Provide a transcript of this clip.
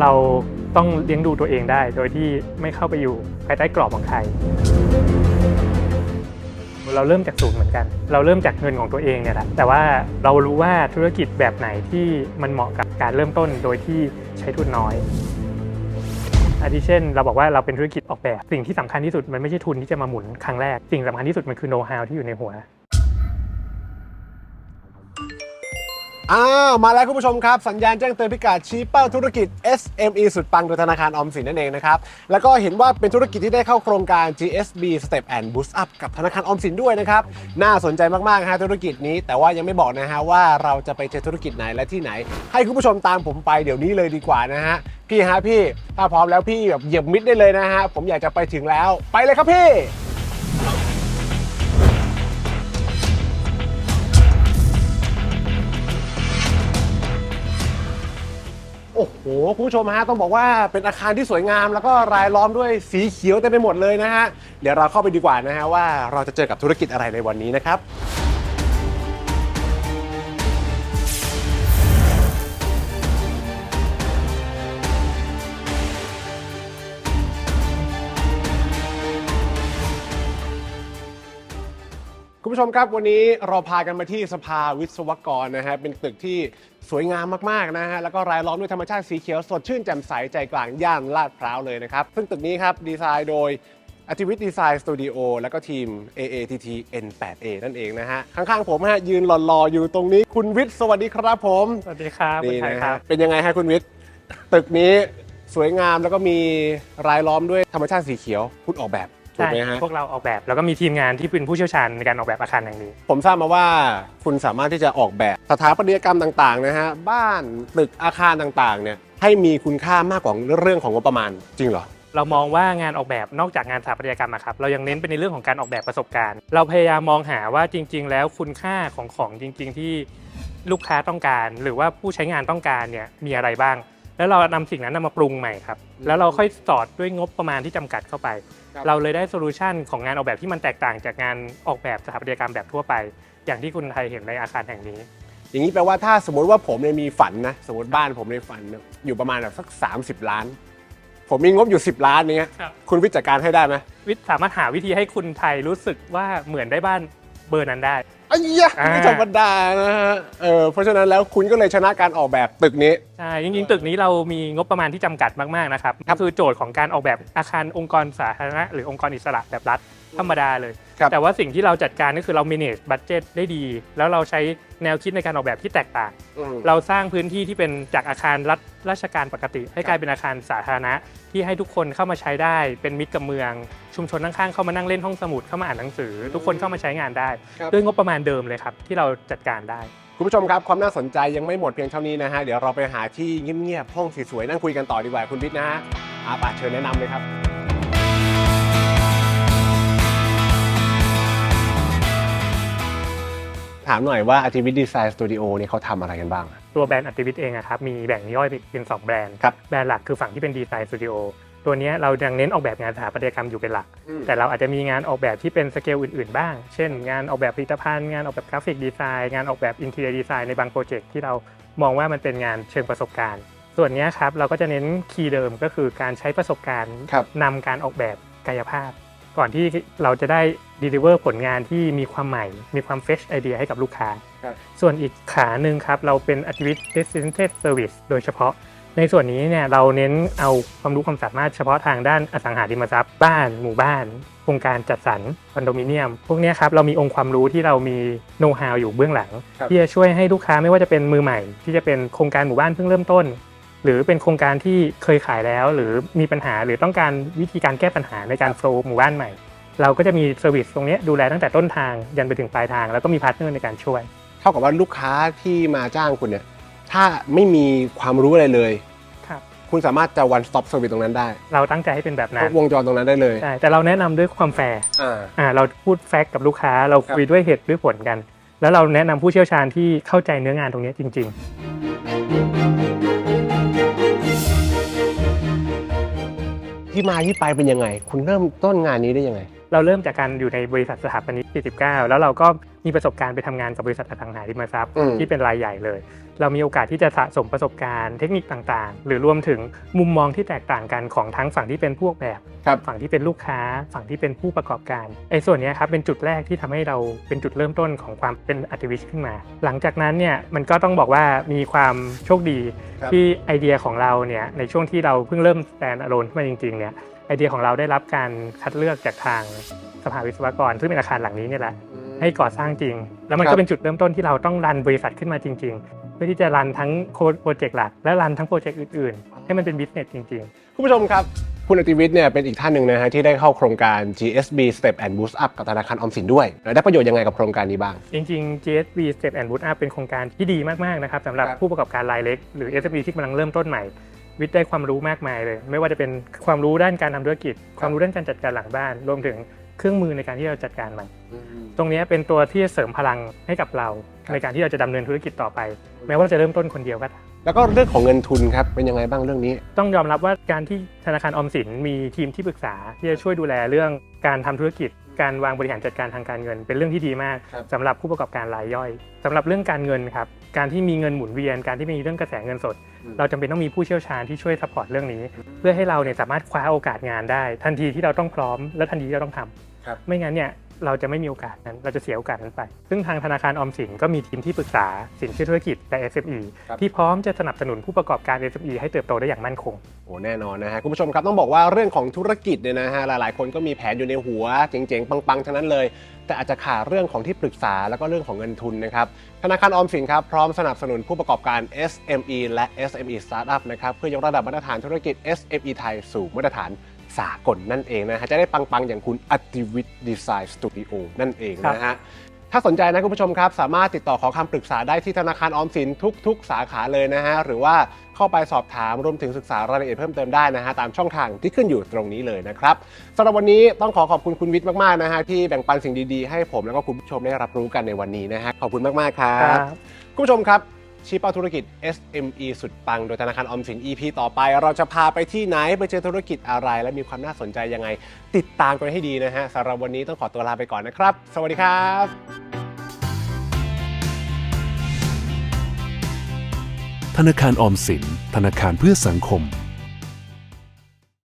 เราต้องเลี้ยงดูตัวเองได้ โดยที่ไม่เข้าไปอยู่ภายใต้กรอบของใครเราเริ่มจากศูนย์เหมือนกัน เราเริ่มจากเงินของตัวเองเนี่ยแหละ แต่ว่าเรารู้ว่าธุรกิจแบบไหนที่มันเหมาะกับการเริ่มต้นโดยที่ใช้ทุนน้อยอาทิเช่น เราบอกว่าเราเป็นธุรกิจออกแบบ สิ่งที่สำคัญที่สุดมันไม่ใช่ทุนที่จะมาหมุนครั้งแรก สิ่งสำคัญที่สุดมันคือโน้ตฮาวที่อยู่ในหัว อ้าวมาแล้วคุณผู้ชมครับ สัญญาณแจ้งเตือนพิกัดชี้เป้าธุรกิจ SME สุดปังโดยธนาคารออมสินนั่นเองนะครับ แล้วก็เห็นว่าเป็นธุรกิจที่ได้เข้าโครงการ GSB Step and Boost Up กับธนาคารออมสินด้วยนะครับ น่าสนใจมากๆฮะธุรกิจนี้ แต่ว่ายังไม่บอกนะฮะว่าเราจะไปเจอธุรกิจไหนและที่ไหน ให้คุณผู้ชมตามผมไปเดี๋ยวนี้เลยดีกว่านะฮะพี่ฮะพี่ถ้าพร้อมแล้วพี่แบบเหยียบมิดได้เลยนะฮะผมอยากจะไปถึงแล้วไปเลยครับพี่ หคุณผู้ชมฮะต้องบอกว่าเป็นอาคารที่สวยงาม แล้วก็รายล้อมด้วยสีเขียวเต็มไปหมดเลยนะฮะเดี๋ยวเราเข้าไปดีกว่านะฮะว่าเราจะเจอกับธุรกิจอะไรในวันนี้นะครับ คุณผู้ชมครับวันนี้เราพากันมาที่สภาวิศวกรนะฮะเป็นตึกที่สวยงามมากๆนะฮะแล้วก็รายล้อมด้วยธรรมชาติสีเขียวสดชื่นแจ่มใสใจกลางย่านลาดพร้าวเลยนะครับ ซึ่งตึกนี้ครับดีไซน์โดย a c t i v i t Design Studio แล้วก็ทีม AATT N8A นั่นเองนะฮะ ข้างๆผมฮะยืนหล่อๆ อยู่ตรงนี้คุณวิทย์สวัสดีครับผม สวัสดีครับคุณนี่ไทยนะคฮะรับเป็นยังไงฮะคุณวิทย์ ตึกนี้สวยงามแล้วก็มีรายล้อมด้วยธรรมชาติสีเขียวคุณออกแบบ ถูกใช่ไหมฮะ พวกเราออกแบบแล้วก็มีทีมงานที่เป็นผู้เชี่ยวชาญในการออกแบบอาคารแห่งนี้ ผมทราบมาว่าคุณสามารถที่จะออกแบบสถาปัตยกรรมต่างๆนะฮะบ้านตึกอาคารต่างๆเนี่ยให้มีคุณค่ามากกว่าเรื่องของงบประมาณจริงเหรอ เรามองว่างานออกแบบนอกจากงานสถาปัตยกรรมอะครับเรายังเน้นไปในเรื่องของการออกแบบประสบการณ์ เราพยายามมองหาว่าจริง ๆ แล้วคุณค่าของของจริง ๆ ที่ลูกค้าต้องการ หรือว่าผู้ใช้งานต้องการเนี่ยมีอะไรบ้าง แล้วเรานำสิ่งนั้นนำมาปรุงใหม่ครับแล้วเราค่อยสอดด้วยงบประมาณที่จำกัดเข้าไป ครับ เราเลยได้โซลูชันของงานออกแบบที่มันแตกต่างจากงานออกแบบสถาปัตยกรรมแบบทั่วไป อย่างที่คุณไทยเห็นในอาคารแห่งนี้ อย่างนี้แปลว่าถ้าสมมติว่าผมเนี่ยมีฝันนะสมมติบ้านผมในฝันเนี่ยอยู่ประมาณแบบสัก 30 ล้าน ผมมีงบอยู่ 10 ล้านเนี้ยครับ คุณวิทย์จัดการให้ได้ไหม วิทย์สามารถหาวิธีให้คุณไทยรู้สึกว่าเหมือนได้บ้าน เบอร์นั้นได้อ้ยยะอ่าไม่ธรรมดานะฮะเออเพราะฉะนั้นแล้วคุณก็เลยชนะการออกแบบตึกนี้ ใช่จริงๆ ตึกนี้เรามีงบประมาณที่จำกัดมากๆนะครับครับก็คือโจทย์ของการออกแบบอาคารองค์กรสาธารณะหรือองค์กรอิสระแบบรัฐธรรมดาเลยครับแต่ว่าสิ่งที่เราจัดการก็คือเรา manage budget ได้ดี แล้วเราใช้ แนวคิดในการออกแบบที่แตกต่าง อืม เราสร้างพื้นที่ที่เป็นจากอาคารรัฐราชการปกติ ให้ครับกลายเป็นอาคารสาธารณะ ที่ให้ทุกคนเข้ามาใช้ได้ เป็นมิตรกับเมือง ชุมชนข้างๆเข้ามานั่งเล่นห้องสมุดเข้ามาอ่านหนังสือ ทุกคนเข้ามาใช้งานได้ ครับ ด้วยงบประมาณเดิมเลยครับ ที่เราจัดการได้ คุณผู้ชมครับ ความน่าสนใจยังไม่หมดเพียงเท่านี้นะฮะ เดี๋ยวเราไปหาที่เงียบๆห้องสวยๆนั่งคุยกันต่อดีกว่าคุณวิทย์นะฮะอาปาเชิญแนะนำเลยครับ ถามหน่อยว่า Activity Design Studio เนี่ยเขาทำอะไรกันบ้าง ตัวแบรนด์อัติวิทเองอะครับมีแบ่งย่อยเป็น 2 แบรนด์ ครับแบรนด์หลักคือฝั่งที่เป็นดีไซน์สตูดิโอตัวเนี้ยเรายังเน้นออกแบบงานสถาปัตยกรรมอยู่เป็นหลักแต่เราอาจจะมีงานออกแบบที่เป็นสเกลอื่น ๆ บ้าง เช่น งานออกแบบผลิตภัณฑ์ งานออกแบบกราฟิกดีไซน์ งานออกแบบอินเทอร์ดีไซน์ในบางโปรเจกต์ที่เรามองว่ามันเป็นงานเชิงประสบการณ์ ส่วนเนี้ยครับเราก็จะเน้นคีย์เดิมก็คือการใช้ประสบการณ์ครับ นำการออกแบบกายภาพ ก่อนที่เราจะได้ deliver ผลงานที่มีความใหม่ มีความ fresh ไอเดียให้กับลูกค้า ครับ ส่วนอีกขาหนึ่งครับ เราเป็น activity destined service โดยเฉพาะ ในส่วนนี้เนี่ยเราเน้นเอาความรู้ความสามารถเฉพาะทางด้านอสังหาริมทรัพย์บ้าน หมู่บ้าน โครงการจัดสรรคอนโดมิเนียม พวกเนี้ยครับเรามีองค์ความรู้ที่เรามีโน้ตฮาวอยู่เบื้องหลัง ครับ ที่จะช่วยให้ลูกค้าไม่ว่าจะเป็นมือใหม่ ที่จะเป็นโครงการหมู่บ้านเพิ่งเริ่มต้น หรือเป็นโครงการที่เคยขายแล้ว หรือมีปัญหาหรือต้องการวิธีการแก้ปัญหาในการโฟล์หมู่บ้านใหม่ เราก็จะมีเซอร์วิสตรงเนี้ยดูแลตั้งแต่ต้นทางยันไปถึงปลายทาง แล้วก็มีพาร์ทเนอร์ในการช่วย เท่ากับว่าลูกค้าที่มาจ้างคุณเนี่ยถ้าไม่มีความรู้อะไรเลยครับ คุณสามารถจะ one stop service ตรงนั้นได้เราตั้งใจให้เป็นแบบนั้นวงจรตรงนั้นได้เลยใช่แต่เราแนะนำด้วยความแฟร์อ่า อ่าเราพูดแฟกต์กับลูกค้าเราคุยด้วยเหตุด้วยผลกัน แล้วเราแนะนำผู้เชี่ยวชาญที่เข้าใจเนื้องานตรงเนี้ยจริง ที่มาที่ไปเป็นยังไง คุณเริ่มต้นงานนี้ได้ยังไงๆเราเริ่มจากการอยู่ในบริษัทสถาปนิก49 แล้วเราก็มีประสบการณ์ไปทำงานกับบริษัทอสังหาริมทรัพย์อืม ที่เป็นรายใหญ่เลย เรามีโอกาสที่จะสะสมประสบการณ์เทคนิคต่างๆ หรือรวมถึงมุมมองที่แตกต่างกันของทั้งฝั่งที่เป็นพวกแบบครับฝั่งที่เป็นลูกค้า ฝั่งที่เป็นผู้ประกอบการไอ้ส่วนเนี้ยครับเป็นจุดแรกที่ทำให้เราเป็นจุดเริ่มต้นของความเป็นอาร์ติวิชขึ้นมา หลังจากนั้นเนี่ยมันก็ต้องบอกว่ามีความโชคดีครับที่ไอเดียของเราเนี่ยในช่วงที่เราเพิ่งเริ่มแ a น d อ l o n e ขึ้นมาจริงๆเนี่ยไอเดียของเราได้รับการคัดเลือกจากทางสภาวิศวกรซึ่งเป็นอาคารหลังนี้เนี่ยแหละให้ก่อสร้างจริง แล้วมันครัก็บเป็นจุดเริ่มต้นที่เราต้องรันบริษัทขึ้นมาจริงๆเพื่อที่จะรันทั้งโปรเจกต์หลัก และรันทั้งโปรเจกต์อื่นๆ ให้มันเป็นบิสเนสจริงคุณผู้ชมครับ คุณอติวิทย์เนี่ยเป็นอีกท่านหนึ่งนะฮะที่ได้เข้าโครงการ GSB Step and Boost Up กับธนาคารออมสินด้วยแล้วได้ประโยชน์ยังไงกับโครงการนี้บ้างๆจริงๆ GSB Step and Boot Up เป็นโครงการที่ดีมากๆนะครับสำหรับครับผู้ประกอบการรายเล็ก หรือ SME ที่กำลังเริ่มต้นใหม่วิทย์ได้ความรู้มากมายเลย ไม่ว่าจะเป็นความรู้ด้านการทำธุรกิจ ความรู้ด้านการจัดการหลังบ้าน รวมถึงเครื่องมือในการที่เราจัดการมัน ตรงเนี้ยเป็นตัวที่จะเสริมพลังให้กับเราครับในการที่เราจะดำเนินธุรกิจต่อไป แม้ว่าเราจะเริ่มต้นคนเดียวก็ตามแล้วก็เรื่องของเงินทุนครับเป็นยังไงบ้างเรื่องนี้ ต้องยอมรับว่าการที่ธนาคารออมสินมีทีมที่ปรึกษา ที่จะช่วยดูแลเรื่องการทำธุรกิจ การวางบริหารจัดการทางการเงิน เป็นเรื่องที่ดีมากครับสำหรับผู้ประกอบการรายย่อยสำหรับเรื่องการเงินครับการที่มีเงินหมุนเวียน การที่มีเรื่องกระแสเงินสด เราจำเป็นต้องมีผู้เชี่ยวชาญที่ช่วยซัพพอร์ตเรื่องนี้ เพื่อให้เราเนี่ยสามารถคว้าโอกาสงานได้ ทันทีที่เราต้องพร้อมและทันทีที่เราต้องทำครับไม่งั้นเนี่ย เราจะไม่มีโอกาสนั้น เราจะเสียโอกาสนั้นไป ซึ่งทางธนาคารออมสินก็มีทีมที่ปรึกษาสินเชื่อธุรกิจและ SME ครับที่พร้อมจะสนับสนุนผู้ประกอบการ SME ให้เติบโตได้อย่างมั่นคงโอ้แน่นอนนะฮะคุณผู้ชมครับต้องบอกว่าเรื่องของธุรกิจเนี่ยนะฮะหลายๆ คนก็มีแผนอยู่ในหัวเจ๋งๆ ปังๆทั้งนั้นเลย แต่อาจจะขาดเรื่องของที่ปรึกษาแล้วก็เรื่องของเงินทุนนะครับธนาคารออมสินครับพร้อมสนับสนุนผู้ประกอบการ SME และ SME Startup นะครับเพื่อยกระดับมาตรฐานธุรกิจ SME ไทยสู่มาตรฐาน สากลนั่นเองนะฮะจะได้ปัง ๆ อย่างคุณอติวิทย์ดีไซน์สตูดิโอนั่นเองนะฮะถ้าสนใจนะคุณผู้ชมครับ สามารถติดต่อขอคำปรึกษาได้ที่ธนาคารออมสินทุก ๆ สาขาเลยนะฮะหรือว่าเข้าไปสอบถามรวมถึงศึกษารายละเอียดเพิ่มเติมได้นะฮะตามช่องทางที่ขึ้นอยู่ตรงนี้เลยนะครับสำหรับวันนี้ต้องขอขอบคุณคุณวิทย์มากๆนะฮะที่แบ่งปันสิ่งดีๆให้ผมแล้วก็คุณผู้ชมได้รับรู้กันในวันนี้นะฮะขอบคุณมากๆครับคุณผู้ชมครับ ชี้เป้าธุรกิจ SME สุดปังโดยธนาคารออมสิน EP ต่อไป เราจะพาไปที่ไหน ไปเจอธุรกิจอะไร และมีความน่าสนใจยังไง ติดตามกันให้ดีนะฮะสำหรับวันนี้ต้องขอตัวลาไปก่อนนะครับ สวัสดีครับธนาคารออมสิน ธนาคารเพื่อสังคม